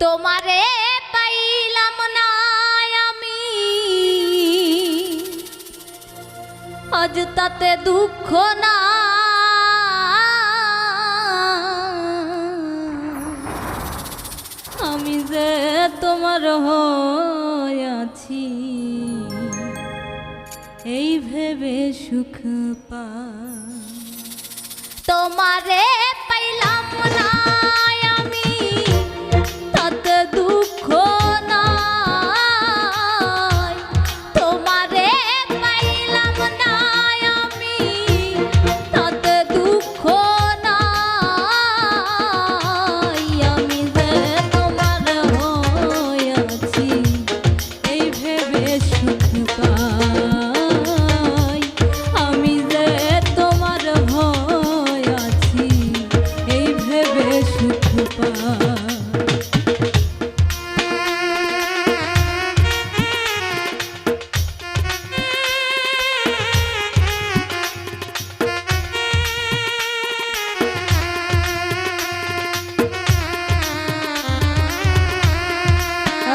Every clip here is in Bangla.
তোমারে পাইলাম না আমি। আজ তাতে দুঃখ না আমি যে তোমার আছি, এই ভেবে সুখ পা তোমারে পাইলাম না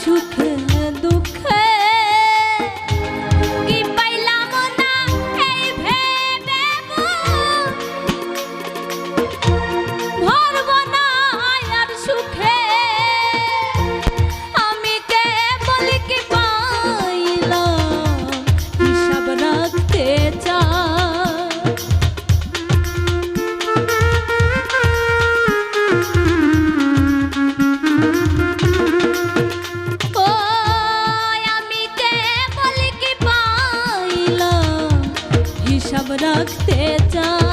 সুখে রাখতে চাই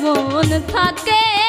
জীবন থাকে।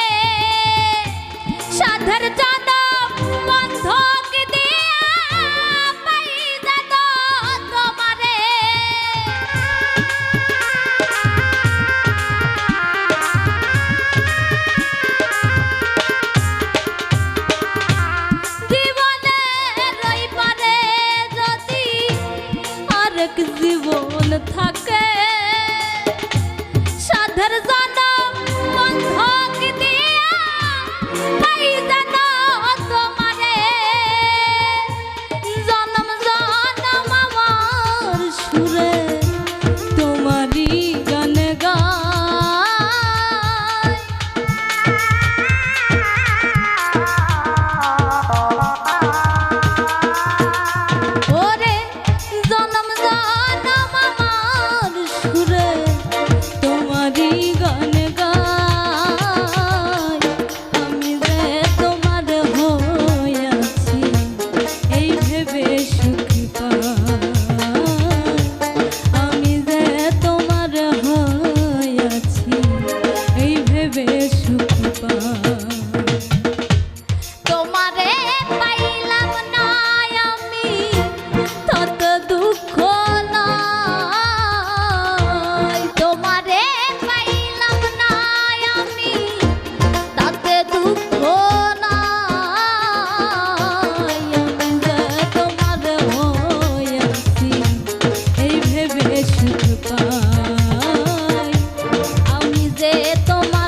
তোমার